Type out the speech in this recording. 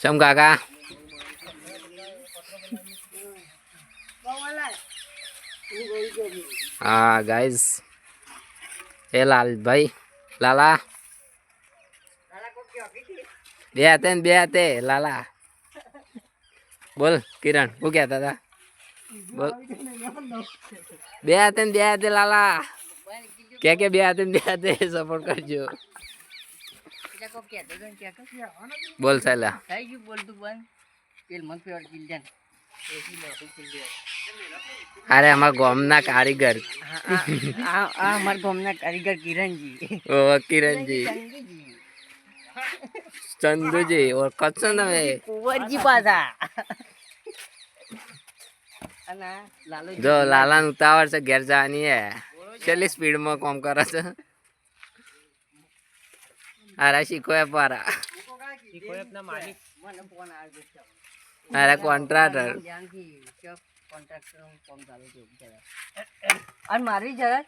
ચમ કાકા હા ગાઈઝ એ લાલભાઈ લાલા બે હાથે ને બે હાથે લાલા બોલ કિરણ શું કહેતા હતા બોલ બે હાથે ને બે હાથે લાલા કે કે બે હાથે બે સપોર્ટ કરજો બોલ સાલા. થઈ ગયું બોલતું બંધ. પેલ મન ફેવર કિલ્જન અરે અમારા ગામના કારીગર. આ અમારા ગામના કારીગર કિરણજી. ઓ કિરણજી. ચંદુજી ઓર છો નવે કુંવરજી પાછા. જો લાલા ઉતાવળ છે ઘેર જવાની હે. છેલ્લી સ્પીડમાં કોમ કરે છે? અરે શીખો એ પારા મને ફોન આવ્યો છે અરે કોન્ટ્રાક્ટર કોન્ટ્રાક્ટર કામ ચાલુ છે. અને મારી જરા